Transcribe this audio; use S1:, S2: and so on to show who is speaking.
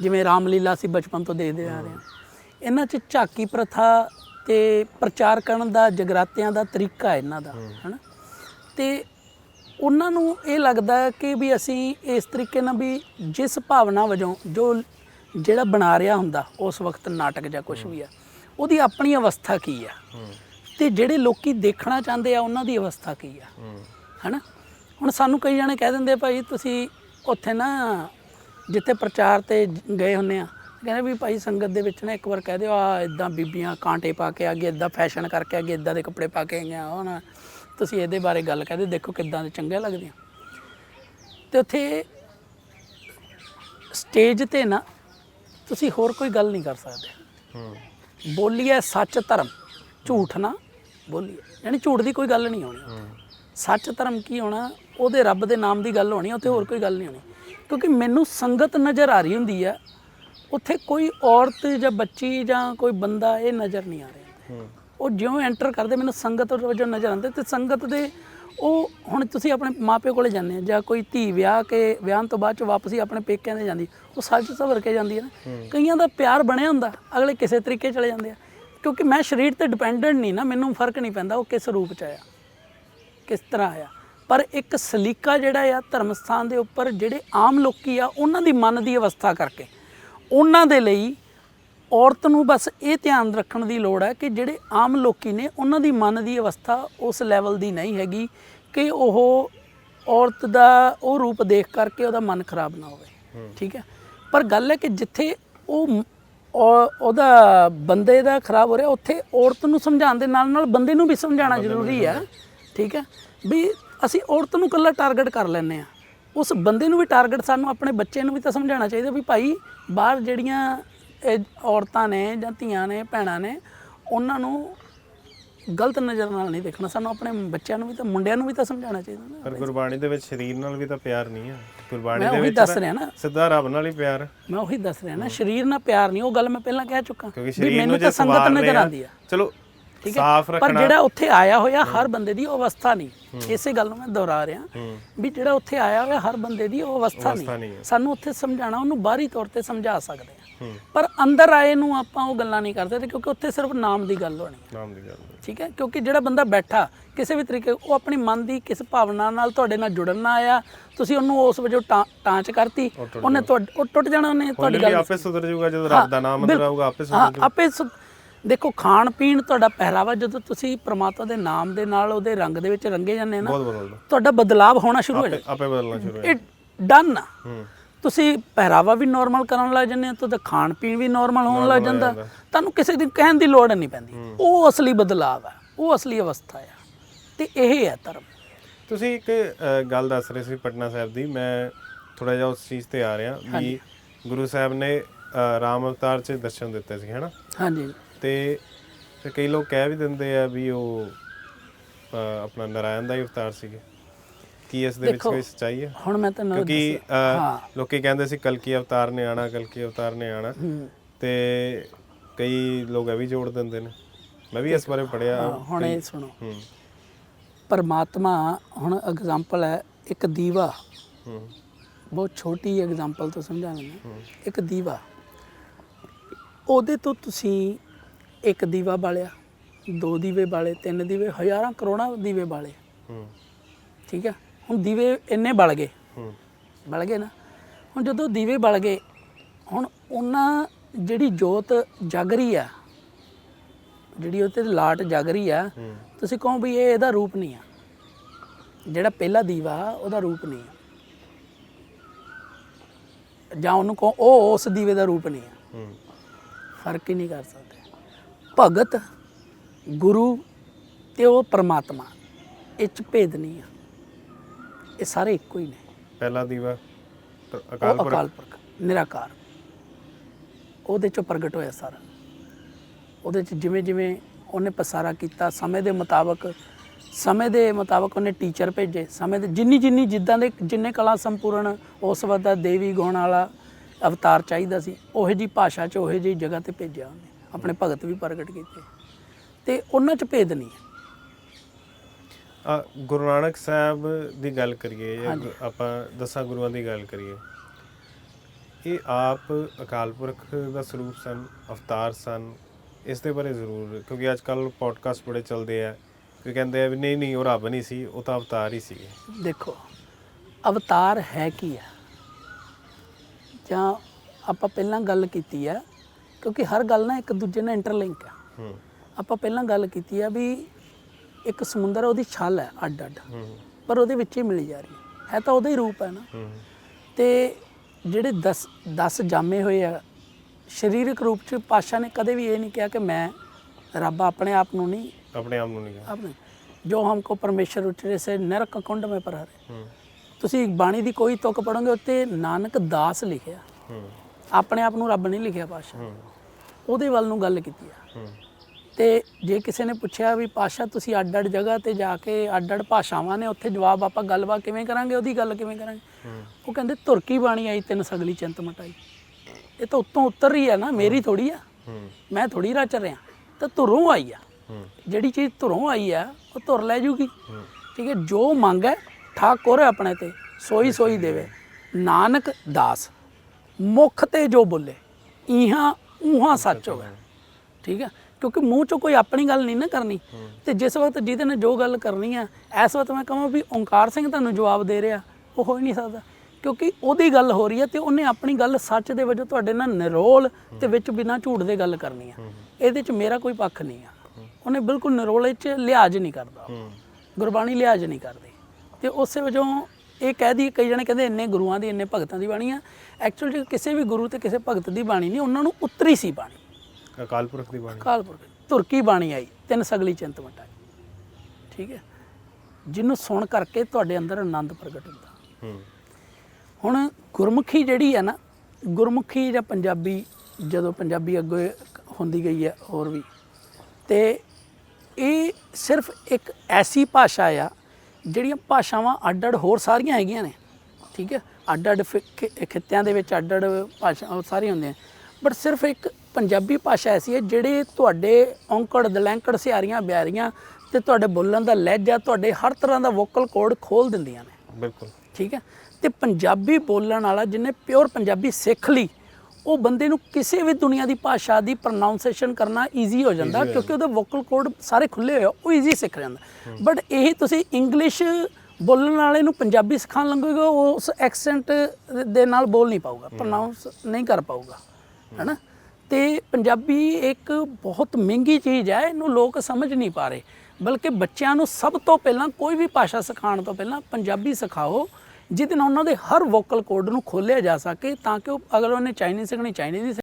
S1: ਜਿਵੇਂ ਰਾਮਲੀਲਾ ਅਸੀਂ ਬਚਪਨ ਤੋਂ ਦੇਖਦੇ ਆ ਰਹੇ ਹਾਂ। ਇਹਨਾਂ 'ਚ ਝਾਕੀ ਪ੍ਰਥਾ ਤੇ ਪ੍ਰਚਾਰ ਕਰਨ ਦਾ ਜਗਰਾਤਿਆਂ ਦਾ ਤਰੀਕਾ ਇਹਨਾਂ ਦਾ ਹਨਾ? ਤੇ ਉਹਨਾਂ ਨੂੰ ਇਹ ਲੱਗਦਾ ਕਿ ਵੀ ਅਸੀਂ ਇਸ ਤਰੀਕੇ ਨਾਲ ਵੀ ਜਿਸ ਭਾਵਨਾ ਵਜੋਂ ਜੋ ਜਿਹੜਾ ਬਣਾ ਰਿਹਾ ਹੁੰਦਾ ਉਸ ਵਕਤ ਨਾਟਕ ਜਾਂ ਕੁਝ ਵੀ ਆ ਉਹਦੀ ਆਪਣੀ ਅਵਸਥਾ ਕੀ ਆ? ਤੇ ਜਿਹੜੇ ਲੋਕੀ ਦੇਖਣਾ ਚਾਹੁੰਦੇ ਆ ਉਹਨਾਂ ਦੀ ਅਵਸਥਾ ਕੀ ਆ? ਹਨਾ? ਹੁਣ ਸਾਨੂੰ ਕਈ ਜਣੇ ਕਹਿ ਦਿੰਦੇ ਭਾਈ ਤੁਸੀਂ ਉੱਥੇ ਨਾ ਜਿੱਥੇ ਪ੍ਰਚਾਰ ਤੇ ਗਏ ਹੁੰਨੇ ਆ ਕਹਿੰਦੇ ਵੀ ਭਾਈ ਸੰਗਤ ਦੇ ਵਿੱਚ ਨਾ ਇੱਕ ਵਾਰ ਕਹਿ ਦਿਓ ਆ ਇਦਾਂ ਬੀਬੀਆਂ ਕਾਂਟੇ ਪਾ ਕੇ ਅੱਗੇ ਇਦਾਂ ਫੈਸ਼ਨ ਕਰਕੇ ਅੱਗੇ ਇਦਾਂ ਦੇ ਕੱਪੜੇ ਪਾ ਕੇ ਆਈਆਂ ਨਾ ਤੁਸੀਂ ਇਹਦੇ ਬਾਰੇ ਗੱਲ ਕਹਦੇ ਦੇਖੋ ਕਿੱਦਾਂ ਦੇ ਚੰਗੇ ਲੱਗਦੇ ਆ। ਤੇ ਉੱਥੇ ਸਟੇਜ ਤੇ ਨਾ ਤੁਸੀਂ ਹੋਰ ਕੋਈ ਗੱਲ ਨਹੀਂ ਕਰ ਸਕਦੇ।
S2: ਹੂੰ।
S1: ਬੋਲੀਏ ਸੱਚ ਧਰਮ ਝੂਠ ਨਾ ਬੋਲੀਏ ਯਾਨੀ ਝੂਠ ਦੀ ਕੋਈ ਗੱਲ ਨਹੀਂ ਹੋਣੀ। ਸੱਚ ਧਰਮ ਕੀ ਹੋਣਾ ਉਹਦੇ ਰੱਬ ਦੇ ਨਾਮ ਦੀ ਗੱਲ ਹੋਣੀ ਉੱਥੇ ਹੋਰ ਕੋਈ ਗੱਲ ਨਹੀਂ ਹੋਣੀ। ਕਿਉਂਕਿ ਮੈਨੂੰ ਸੰਗਤ ਨਜ਼ਰ ਆ ਰਹੀ ਹੁੰਦੀ ਆ ਉੱਥੇ ਕੋਈ ਔਰਤ ਜਾਂ ਬੱਚੀ ਜਾਂ ਕੋਈ ਬੰਦਾ ਇਹ ਨਜ਼ਰ ਨਹੀਂ ਆ ਰਿਹਾ। ਉਹ ਜਿਉਂ ਐਂਟਰ ਕਰਦੇ ਮੈਨੂੰ ਸੰਗਤ ਵਜੋਂ ਨਜ਼ਰ ਆਉਂਦੇ ਤੇ ਸੰਗਤ ਦੇ ਉਹ ਹੁਣ ਤੁਸੀਂ ਆਪਣੇ ਮਾਪੇ ਕੋਲੇ ਜਾਂਦੇ ਆ ਜਾਂ ਕੋਈ ਧੀ ਵਿਆਹ ਕੇ ਵਿਆਹ ਤੋਂ ਬਾਅਦ ਚ ਵਾਪਸੀ ਆਪਣੇ ਪੇਕਿਆਂ ਦੇ ਜਾਂਦੀ ਉਹ ਸੱਚ ਸਵਰ ਕੇ ਜਾਂਦੀ ਹੈ ਨਾ। ਕਈਆਂ ਦਾ ਪਿਆਰ ਬਣਿਆ ਹੁੰਦਾ ਅਗਲੇ ਕਿਸੇ ਤਰੀਕੇ ਚਲੇ ਜਾਂਦੇ ਆ। ਕਿਉਂਕਿ ਮੈਂ ਸਰੀਰ ਤੇ ਡਿਪੈਂਡੈਂਟ ਨਹੀਂ ਨਾ ਮੈਨੂੰ ਫ਼ਰਕ ਨਹੀਂ ਪੈਂਦਾ ਉਹ ਕਿਸ ਰੂਪ ਚ ਆਇਆ ਕਿਸ ਤਰ੍ਹਾਂ ਆਇਆ। ਪਰ ਇੱਕ ਸਲੀਕਾ ਜਿਹੜਾ ਆ ਧਰਮ ਸਥਾਨ ਦੇ ਉੱਪਰ ਜਿਹੜੇ ਆਮ ਲੋਕੀ ਆ ਉਹਨਾਂ ਦੀ ਮਨ ਦੀ ਅਵਸਥਾ ਕਰਕੇ। ਉਹਨਾਂ ਦੇ ਲਈ ਔਰਤ ਨੂੰ ਬਸ ਇਹ ਧਿਆਨ ਰੱਖਣ ਦੀ ਲੋੜ ਹੈ ਕਿ ਜਿਹੜੇ ਆਮ ਲੋਕੀ ਨੇ ਉਹਨਾਂ ਦੀ ਮਨ ਦੀ ਅਵਸਥਾ ਉਸ ਲੈਵਲ ਦੀ ਨਹੀਂ ਹੈਗੀ ਕਿ ਉਹ ਔਰਤ ਦਾ ਉਹ ਰੂਪ ਦੇਖ ਕਰਕੇ ਉਹਦਾ ਮਨ ਖਰਾਬ ਨਾ ਹੋਵੇ। ਠੀਕ ਹੈ? ਪਰ ਗੱਲ ਹੈ ਕਿ ਜਿੱਥੇ ਉਹ ਉਹਦਾ ਬੰਦੇ ਦਾ ਖਰਾਬ ਹੋ ਰਿਹਾ ਉੱਥੇ ਔਰਤ ਨੂੰ ਸਮਝਾਉਣ ਦੇ ਨਾਲ ਨਾਲ ਬੰਦੇ ਨੂੰ ਵੀ ਸਮਝਾਉਣਾ ਜ਼ਰੂਰੀ ਹੈ। ਠੀਕ ਹੈ? ਵੀ ਅਸੀਂ ਔਰਤ ਨੂੰ ਇਕੱਲਾ ਟਾਰਗੇਟ ਕਰ ਲੈਂਦੇ ਆ ਉਸ ਬੰਦੇ ਨੂੰ ਵੀ ਟਾਰਗੇਟ ਸਾਨੂੰ ਆਪਣੇ ਬੱਚੇ ਨੂੰ ਵੀ ਤਾਂ ਸਮਝਾਉਣਾ ਚਾਹੀਦਾ ਵੀ ਭਾਈ ਬਾਹਰ ਜਿਹੜੀਆਂ ਔਰਤਾਂ ਨੇ ਜਾਂ ਧੀਆਂ ਨੇ ਭੈਣਾਂ ਨੇ ਉਹਨਾਂ ਨੂੰ ਗਲਤ ਨਜ਼ਰ ਨਾਲ ਨਹੀਂ ਦੇਖਣਾ। ਸਾਨੂੰ ਆਪਣੇ ਬੱਚਿਆਂ ਨੂੰ ਵੀ ਤਾਂ ਮੁੰਡਿਆਂ ਨੂੰ ਵੀ ਤਾਂ ਸਮਝਾਉਣਾ ਚਾਹੀਦਾ ਨਾ।
S2: ਪਰ ਗੁਰਬਾਣੀ ਦੇ ਵਿੱਚ ਸਰੀਰ ਨਾਲ ਵੀ ਤਾਂ ਪਿਆਰ ਨਹੀਂ ਹੈ ਗੁਰਬਾਣੀ
S1: ਮੈਂ
S2: ਦੇ
S1: ਉਹੀ
S2: ਵਿੱਚ
S1: ਦੱਸ ਰਿਹਾ ਨਾ।
S2: ਸਿੱਧਾ ਰੱਬ ਨਾਲ ਹੀ ਪਿਆਰ।
S1: ਮੈਂ ਉਹੀ ਦੱਸ ਰਿਹਾ ਨਾ ਸਰੀਰ ਨਾਲ ਪਿਆਰ ਨਹੀਂ ਉਹ ਗੱਲ ਮੈਂ ਪਹਿਲਾਂ ਕਹਿ ਚੁੱਕਾ ਵੀ ਮੈਨੂੰ ਤਾਂ ਸੰਗਤ ਨਜ਼ਰ ਆਉਂਦੀ ਆ।
S2: ਚਲੋ
S1: ਠੀਕ ਹੈ?
S2: ਸਾਫ਼
S1: ਪਰ ਜਿਹੜਾ ਉੱਥੇ ਆਇਆ ਹੋਇਆ ਹਰ ਬੰਦੇ ਦੀ ਉਹ ਅਵਸਥਾ ਨਹੀਂ। ਇਸੇ ਗੱਲ ਨੂੰ ਮੈਂ ਦੁਹਰਾ ਰਿਹਾ। ਵੀ ਜਿਹੜਾ ਉੱਥੇ ਆਇਆ ਹੋਇਆ ਹਰ ਬੰਦੇ ਦੀ ਉਹ ਅਵਸਥਾ ਨਹੀਂ। ਸਾਨੂੰ ਉੱਥੇ ਸਮਝਾਉਣਾ ਉਹਨੂੰ ਬਾਹਰੀ ਤੌਰ ਤੇ ਸਮਝਾ ਸਕਦੇ ਆ ਪਰ ਅੰਦਰ ਆਏ ਨੂੰ ਆਪਾਂ ਉਹ ਗੱਲਾਂ ਨਹੀਂ ਕਰਦੇ ਕਿਉਂਕਿ ਉੱਥੇ ਸਿਰਫ ਨਾਮ ਦੀ ਗੱਲ ਹੋਣੀ।
S2: ਨਾਮ ਦੀ ਗੱਲ।
S1: ਠੀਕ ਹੈ? ਕਿਉਂਕਿ ਜਿਹੜਾ ਬੰਦਾ ਬੈਠਾ ਕਿਸੇ ਵੀ ਤਰੀਕੇ ਉਹ ਆਪਣੀ ਮਨ ਦੀ ਕਿਸ ਭਾਵਨਾ ਨਾਲ ਤੁਹਾਡੇ ਨਾਲ ਜੁੜਨ ਨਾ ਆਇਆ ਤੁਸੀਂ ਉਹਨੂੰ ਉਸ ਵਜੋਂ ਟਾਂਚ ਕਰਤੀ ਉਹਨੇ ਤੁਹਾਡ- ਉਹ ਟੁੱਟ ਜਾਣਾ ਉਹਨੇ ਤੁਹਾਡੀ ਗੱਲ
S2: ਆਪੇ ਸੁਧਰ ਜਾਊਗਾ ਜਦੋਂ ਰੱਬ ਦਾ ਨਾਮ ਅੰਦਰ। ਆਊਗਾ ਆਪੇ ਸੁਧਰ
S1: ਆਪੇ ਸੁ- ਦੇਖੋ ਖਾਣ ਪੀਣ ਤੁਹਾਡਾ ਪਹਿਰਾਵਾ ਜਦੋਂ ਤੁਸੀਂ ਪ੍ਰਮਾਤਮਾ ਦੇ ਨਾਮ ਦੇ ਨਾਲ ਉਹਦੇ ਰੰਗ ਦੇ ਵਿੱਚ ਰੰਗੇ ਜਾਂਦੇ ਨਾ
S2: ਬਹੁਤ ਬਦਲਦਾ।
S1: ਤੁਹਾਡਾ ਬਦਲਾਵ ਹੋਣਾ ਸ਼ੁਰੂ ਹੋ
S2: ਆਪੇ ਆਪੇ ਬਦਲਣਾ ਸ਼ੁਰੂ
S1: ਜਾਂਦਾ। ਇਹ ਡਨ
S2: ਹੂੰ।
S1: ਤੁਸੀਂ ਪਹਿਰਾਵਾ ਵੀ ਨਾਰਮਲ ਕਰਨ ਲੱਗ ਜਾਂਦੇ ਹੋ ਤੁਹਾਡਾ ਖਾਣ ਪੀਣ ਵੀ ਨਾਰਮਲ ਹੋਣ ਲੱਗ ਜਾਂਦਾ। ਤੁਹਾਨੂੰ ਕਿਸੇ ਦੀ ਕਹਿਣ ਦੀ ਲੋੜ ਨਹੀਂ ਪੈਂਦੀ। ਉਹ ਅਸਲੀ ਬਦਲਾਵ ਹੈ ਉਹ ਅਸਲੀ ਅਵਸਥਾ ਹੈ ਤੇ ਇਹ ਹੈ ਧਰਮ।
S2: ਤੁਸੀਂ ਇੱਕ ਗੱਲ ਦੱਸ ਰਹੇ ਸੀ ਪਟਨਾ ਸਾਹਿਬ ਦੀ। ਮੈਂ ਥੋੜਾ ਜਿਹਾ ਉਸ ਚੀਜ਼ ਤੇ ਆ ਰਿਹਾ ਵੀ ਗੁਰੂ ਸਾਹਿਬ ਨੇ ਰਾਮ ਅਵਤਾਰ 'ਚ ਦਰਸ਼ਨ ਦਿੱਤੇ ਸੀ ਹੈਨਾ
S1: ਹਾਂਜੀ।
S2: ਤੇ ਫਿਰ ਕਈ ਲੋਕ ਕਹਿ ਵੀ ਦਿੰਦੇ ਆ ਵੀ ਉਹ ਆਪਣਾ ਨਾਰਾਇਣ ਦਾ ਹੀ ਅਵਤਾਰ ਸੀਗੇ। ਕੀ ਇਸ ਦੇ ਵਿੱਚ ਕੋਈ ਸੱਚਾਈ ਹੈ
S1: ਹੁਣ ਮੈਂ ਤੁਹਾਨੂੰ
S2: ਕਿਉਂਕਿ ਲੋਕੀ ਕਹਿੰਦੇ ਸੀ ਕਲਕੀ ਅਵਤਾਰ ਨੇ ਆਣਾ ਕਲਕੀ ਅਵਤਾਰ ਨੇ ਆਣਾ। ਤੇ ਕਈ ਲੋਕ ਇਹ ਵੀ ਜੋੜ ਦਿੰਦੇ ਨੇ। ਮੈਂ ਵੀ ਇਸ ਬਾਰੇ ਪੜਿਆ
S1: ਹੁਣ ਇਹ ਸੁਣੋ।
S2: ਹੂੰ।
S1: ਪਰਮਾਤਮਾ ਹੁਣ ਐਗਜ਼ਾਮਪਲ ਹੈ ਇੱਕ ਦੀਵਾ।
S2: ਹੂੰ।
S1: ਬਹੁਤ ਛੋਟੀ ਐਗਜ਼ਾਮਪਲ ਤੋਂ ਸਮਝਾ ਲੈਂਦਾ। ਇੱਕ ਦੀਵਾ। ਉਹਦੇ ਤੋਂ ਤੁਸੀਂ ਇੱਕ ਦੀਵਾ ਬਾਲਿਆ ਦੋ ਦੀਵੇ ਬਾਲੇ ਤਿੰਨ ਦੀਵੇ ਹਜ਼ਾਰਾਂ ਕਰੋੜਾਂ ਦੀਵੇ ਬਾਲੇ।
S2: ਹੂੰ।
S1: ਠੀਕ ਹੈ ਹੁਣ ਦੀਵੇ ਇੰਨੇ ਬਲ ਗਏ।
S2: ਹੂੰ।
S1: ਬਲ ਗਏ ਨਾ। ਹੁਣ ਜਦੋਂ ਦੀਵੇ ਬਲ ਗਏ ਹੁਣ ਉਹਨਾਂ ਜਿਹੜੀ ਜੋਤ ਜਗ ਰਹੀ ਆ ਜਿਹੜੀ ਉਹ ਤੇ ਲਾਟ ਜਗ ਰਹੀ ਆ ਤੁਸੀਂ ਕਹੋ ਵੀ ਇਹ ਇਹਦਾ ਰੂਪ ਨਹੀਂ ਆ। ਜਿਹੜਾ ਪਹਿਲਾ ਦੀਵਾ ਉਹਦਾ ਰੂਪ ਨਹੀਂ ਆ। ਜਾਂ ਉਹਨੂੰ ਕਹੋ ਉਹ ਉਸ ਦੀਵੇ ਦਾ ਰੂਪ ਨਹੀਂ ਆ।
S2: ਹੂੰ।
S1: ਫ਼ਰਕ ਹੀ ਨਹੀਂ ਕਰ ਸਕਦੇ। ਭਗਤ ਗੁਰੂ ਤੇ ਉਹ ਪਰਮਾਤਮਾ। ਇਹ ਚ ਭੇਦ ਨਹੀਂ ਆ। ਇਹ ਸਾਰੇ ਇੱਕੋ ਹੀ ਨੇ।
S2: ਪਹਿਲਾ ਦੀਵਾ ਪ-
S1: ਉਹ
S2: ਅਕਾਲ ਪੁਰਖ।
S1: ਅਕਾਲ ਪੁਰਖ ਨਿਰਾਕਾਰ। ਉਹਦੇ ਚੋਂ ਪ੍ਰਗਟ ਹੋਇਆ ਸਾਰਾ। ਉਹਦੇ ਚ ਜਿਵੇਂ ਜਿਵੇਂ ਉਹਨੇ ਪਸਾਰਾ ਕੀਤਾ ਸਮੇਂ ਦੇ ਮੁਤਾਬਕ ਸਮੇਂ ਦੇ ਮੁਤਾਬਕ ਉਹਨੇ ਟੀਚਰ ਭੇਜੇ। ਸਮੇਂ ਦੇ ਜਿੰਨੀ ਜਿੰਨੀ ਜਿੱਦਾਂ ਦੇ ਜਿੰਨੇ ਕਲਾ ਸੰਪੂਰਨ ਉਸ ਵਕਤ ਦਾ ਦੇਵੀ ਗੁਣ ਵਾਲਾ ਅਵਤਾਰ ਚਾਹੀਦਾ ਸੀ ਉਹੇ ਜੀ ਭਾਸ਼ਾ ਚ ਉਹੇ ਜੀ ਜਗ੍ਹਾ ਤੇ ਭੇਜਿਆ ਉਹਨੇ। ਆਪਣੇ ਭਗਤ ਵੀ ਪ੍ਰਗਟ ਕੀਤੇ। ਤੇ ਉਹਨਾਂ ਚ ਭੇਦ ਨਹੀਂ ਹੈ।
S2: ਆ, ਗੁਰੂ ਨਾਨਕ ਸਾਹਿਬ ਦੀ ਗੱਲ ਕਰੀਏ ਜਾਂ ਆਪਾਂ ਦਸਾਂ ਗੁਰੂਆਂ ਦੀ ਗੱਲ ਕਰੀਏ ਇਹ ਆਪ ਅਕਾਲ ਪੁਰਖ ਦਾ ਸਰੂਪ ਸਨ ਅਵਤਾਰ ਸਨ ਇਸ ਦੇ ਬਾਰੇ ਜ਼ਰੂਰ ਕਿਉਂਕਿ ਅੱਜ ਕੱਲ ਪੋਡਕਾਸਟ ਬੜੇ ਚੱਲਦੇ ਆ ਕਿ ਕਹਿੰਦੇ ਆ ਵੀ ਨਹੀਂ ਨਹੀਂ ਉਹ ਰੱਬ ਨਹੀਂ ਸੀ ਉਹ ਤਾਂ ਅਵਤਾਰ ਹੀ ਸੀਗੇ।
S1: ਦੇਖੋ ਅਵਤਾਰ ਹੈ ਕੀ ਹੈ ਜਾਂ ਆਪਾਂ ਪਹਿਲਾਂ ਗੱਲ ਕੀਤੀ ਹੈ ਕਿਉਂਕਿ ਹਰ ਗੱਲ ਨਾ ਇੱਕ ਦੂਜੇ ਨਾਲ ਇੰਟਰਲਿੰਕ ਹੈ
S2: ਹੂੰ।
S1: ਆਪਾਂ ਪਹਿਲਾਂ ਗੱਲ ਕੀਤੀ ਹੈ ਵੀ ਇੱਕ ਸਮੁੰਦਰ ਉਹਦੀ ਛਲ ਹੈ ਅੱਡ ਅੱਡ ਪਰ ਉਹਦੇ ਵਿੱਚ ਹੀ ਮਿਲੀ ਜਾ ਰਹੀ ਹੈ ਹੈ ਤਾਂ ਉਹਦਾ ਹੀ ਰੂਪ ਹੈ ਨਾ। ਤੇ ਜਿਹੜੇ 10 10 ਜਾਮੇ ਹੋਏ ਆ ਸਰੀਰਕ ਰੂਪ ਚ ਪਾਸ਼ਾ ਨੇ ਕਦੇ ਵੀ ਇਹ ਨਹੀਂ ਕਿਹਾ ਕਿ ਮੈਂ ਰੱਬ ਆਪਣੇ ਆਪ ਨੂੰ ਨਹੀਂ।
S2: ਆਪਣੇ ਆਪ ਨੂੰ ਨਹੀਂ।
S1: ਆਪਣੇ। ਜੋ ਹਮਕੋ ਪਰਮੇਸ਼ਰ ਉਚਰੇ ਸੇ ਨਰਕ ਕੁੰਡ में ਪਰ ਹਰੇ
S2: ਹੂੰ।
S1: ਤੁਸੀਂ ਬਾਣੀ ਦੀ ਕੋਈ ਤੁਕ ਪੜੋਗੇ ਉੱਤੇ ਨਾਨਕ ਦਾਸ ਲਿਖਿਆ।
S2: ਹੂੰ।
S1: ਆਪਣੇ ਆਪ ਨੂੰ ਰੱਬ ਨਹੀਂ ਲਿਖਿਆ ਪਾਸ਼ਾ
S2: ਹੂੰ।
S1: ਉਹਦੇ ਵੱਲ ਨੂੰ ਗੱਲ ਕੀਤੀ ਆ।
S2: ਹੂੰ।
S1: ਤੇ ਜੇ ਕਿਸੇ ਨੇ ਪੁੱਛਿਆ ਵੀ ਪਾਸ਼ਾ ਤੁਸੀਂ ਅੱਡ ਅੱਡ ਜਗ੍ਹਾ ਤੇ ਜਾ ਕੇ ਅੱਡ ਅੱਡ ਭਾਸ਼ਾਵਾਂ ਨੇ ਉੱਥੇ ਜਵਾਬ ਆਪਾਂ ਗੱਲਬਾਤ ਕਿਵੇਂ ਕਰਾਂਗੇ ਉਹਦੀ ਗੱਲ ਕਿਵੇਂ ਕਰਾਂਗੇ?
S2: ਹੂੰ।
S1: ਉਹ ਕਹਿੰਦੇ ਤੁਰਕੀ ਬਾਣੀ ਆਈ ਤਿੰਨ ਸਗਲੀ ਚਿੰਤ ਮਟਾਈ। ਇਹ ਤਾਂ ਉੱਤੋਂ ਉੱਤਰ ਰਹੀ ਆ ਨਾ ਮੇਰੀ ਥੋੜੀ ਆ।
S2: ਹੂੰ।
S1: ਮੈਂ ਥੋੜੀ ਰਚ ਰਿਹਾ। ਤਾਂ ਧੁਰੋਂ ਆਈ ਆ।
S2: ਹੂੰ।
S1: ਜਿਹੜੀ ਚੀਜ਼ ਧੁਰੋਂ ਆਈ ਆ ਉਹ ਧੁਰ ਲੈ ਜੂਗੀ।
S2: ਹੂੰ।
S1: ਠੀਕ ਹੈ ਜੋ ਮੰਗ ਹੈ ਠਾਕੁਰ ਆਪਣੇ ਤੇ ਸੋਈ ਸੋਈ ਦੇਵੇ। ਨਾਨਕ ਦਾਸ। ਮੁਖ ਤੇ ਜੋ ਬੋਲੇ ਇਹਾਂ ਉਹਾਂ ਸੱਚ ਹੋਵੇ। ਠੀਕ ਹੈ? ਕਿਉਂਕਿ ਮੂੰਹ ਚੋਂ ਕੋਈ ਆਪਣੀ ਗੱਲ ਨਹੀਂ ਨਾ ਕਰਨੀ। ਤੇ ਜਿਸ ਵਕਤ ਜਿਹਦੇ ਨੇ ਜੋ ਗੱਲ ਕਰਨੀ ਆ ਇਸ ਵਕਤ ਮੈਂ ਕਹਾਂ ਵੀ ਓਂਕਾਰ ਸਿੰਘ ਤੁਹਾਨੂੰ ਜਵਾਬ ਦੇ ਰਿਹਾ ਉਹ ਹੋ ਹੀ ਨਹੀਂ ਸਕਦਾ। ਕਿਉਂਕਿ ਉਹਦੀ ਗੱਲ ਹੋ ਰਹੀ ਹੈ ਤੇ ਉਹਨੇ ਆਪਣੀ ਗੱਲ ਸੱਚ ਦੇ ਵਜੋਂ ਤੁਹਾਡੇ ਨਾਲ ਨਿਰੋਲ ਤੇ ਵਿੱਚ ਬਿਨਾਂ ਝੂਠ ਦੇ ਗੱਲ ਕਰਨੀ ਆ। ਇਹਦੇ 'ਚ ਮੇਰਾ ਕੋਈ ਪੱਖ ਨਹੀਂ ਆ। ਉਹਨੇ ਬਿਲਕੁਲ ਨਿਰੋਲੇ 'ਚ ਲਿਹਾਜ਼ ਨਹੀਂ ਕਰਦਾ ਗੁਰਬਾਣੀ ਲਿਹਾਜ਼ ਨਹੀਂ ਕਰਦੀ। ਤੇ ਉਸੇ ਵਜੋਂ ਇਹ ਕਹਿ ਦੀ ਕਈ ਜਣੇ ਕਹਿੰਦੇ ਇੰਨੇ ਗੁਰੂਆਂ ਦੀ ਇੰਨੇ ਭਗਤਾਂ ਦੀ ਬਾਣੀ ਆ। ਐਕਚੁਅਲੀ ਕਿਸੇ ਵੀ ਗੁਰੂ ਤੇ ਕਿਸੇ ਭਗਤ ਦੀ ਬਾਣੀ ਨਹੀਂ ਉਹਨਾਂ ਨੂੰ ਉਤਰੀ ਸੀ ਬਾਣੀ।
S2: ਅਕਾਲ ਪੁਰਖ ਦੀ ਬਾਣੀ।
S1: ਕਾਲਪੁਰਖ ਤੁਰਕੀ ਬਾਣੀ ਆਈ ਤਿੰਨ ਸਗਲੀ ਚਿੰਤ ਮਟਾਈ ਠੀਕ ਹੈ ਜਿਹਨੂੰ ਸੁਣ ਕਰਕੇ ਤੁਹਾਡੇ ਅੰਦਰ ਆਨੰਦ ਪ੍ਰਗਟ ਹੁੰਦਾ। ਹੁਣ ਗੁਰਮੁਖੀ ਜਿਹੜੀ ਹੈ ਨਾ ਗੁਰਮੁਖੀ ਜਾਂ ਪੰਜਾਬੀ ਜਦੋਂ ਪੰਜਾਬੀ ਅੱਗੇ ਹੁੰਦੀ ਗਈ ਹੈ ਹੋਰ ਵੀ ਤੇ ਇਹ ਸਿਰਫ ਇੱਕ ਐਸੀ ਭਾਸ਼ਾ ਆ ਜਿਹੜੀਆਂ ਭਾਸ਼ਾਵਾਂ ਅੱਡ-ਅੱਡ ਹੋਰ ਸਾਰੀਆਂ ਹੈਗੀਆਂ ਨੇ ਠੀਕ ਹੈ? ਅੱਡ-ਅੱਡ ਖਿੱਤਿਆਂ ਦੇ ਵਿੱਚ ਅੱਡ-ਅੱਡ ਭਾਸ਼ਾ ਉਹ ਸਾਰੀਆਂ ਹੁੰਦੀਆਂ ਬਟ ਸਿਰਫ ਇੱਕ ਪੰਜਾਬੀ ਭਾਸ਼ਾ ਐਸੀ ਹੈ ਜਿਹੜੇ ਤੁਹਾਡੇ ਔਂਕੜ ਦਲੈਂਕੜ ਸਿਆਰੀਆਂ ਬਿਆਰੀਆਂ ਤੇ ਤੁਹਾਡੇ ਬੋਲਣ ਦਾ ਲਹਿਜਾ ਤੁਹਾਡੇ ਹਰ ਤਰ੍ਹਾਂ ਦਾ ਵੋਕਲ ਕੋਡ ਖੋਲ ਦਿੰਦੀਆਂ ਨੇ।
S2: ਬਿਲਕੁਲ।
S1: ਠੀਕ ਹੈ? ਤੇ ਪੰਜਾਬੀ ਬੋਲਣ ਵਾਲਾ ਜਿਹਨੇ ਪਿਓਰ ਪੰਜਾਬੀ ਸਿੱਖ ਲਈ ਉਹ ਬੰਦੇ ਨੂੰ ਕਿਸੇ ਵੀ ਦੁਨੀਆ ਦੀ ਭਾਸ਼ਾ ਦੀ ਪ੍ਰੋਨਾਂਸੀਏਸ਼ਨ ਕਰਨਾ ਈਜ਼ੀ ਹੋ ਜਾਂਦਾ ਕਿਉਂਕਿ ਉਹਦੇ ਵੋਕਲ ਕੋਡ ਸਾਰੇ ਖੁੱਲੇ ਹੋਏ ਆ ਉਹ ਈਜ਼ੀ ਸਿੱਖ ਜਾਂਦਾ। ਬਟ ਇਹ ਤੁਸੀਂ ਇੰਗਲਿਸ਼ ਬੋਲਣ ਵਾਲੇ ਨੂੰ ਪੰਜਾਬੀ ਸਿਖਾਉਣ ਲੱਗੋਗੇ ਉਹ ਉਸ ਐਕਸੈਂਟ ਦੇ ਨਾਲ ਬੋਲ ਨਹੀਂ ਪਾਊਗਾ ਪ੍ਰੋਨਾਂਸ ਨਹੀਂ ਕਰ ਪਾਊਗਾ ਹੈਨਾ? ਤੇ ਪੰਜਾਬੀ ਇੱਕ ਬਹੁਤ ਮਹਿੰਗੀ ਚੀਜ਼ ਹੈ ਇਹਨੂੰ ਲੋਕ ਸਮਝ ਨਹੀਂ ਪਾ ਰਹੇ। ਬਲਕਿ ਬੱਚਿਆਂ ਨੂੰ ਸਭ ਤੋਂ ਪਹਿਲਾਂ ਕੋਈ ਵੀ ਭਾਸ਼ਾ ਸਿਖਾਉਣ ਤੋਂ ਪਹਿਲਾਂ ਪੰਜਾਬੀ ਸਿਖਾਓ। ਜਿਹਦੇ ਨਾਲ ਉਹਨਾਂ ਦੇ ਹਰ ਵੋਕਲ ਕੋਡ ਨੂੰ ਖੋਲ੍ਹਿਆ ਜਾ ਸਕੇ ਤਾਂ ਕਿ ਉਹ ਅਗਰ ਉਹਨੇ ਚਾਈਨੀਜ਼ ਸਿੱਖਣੀ ਚਾਈਨੀਜ਼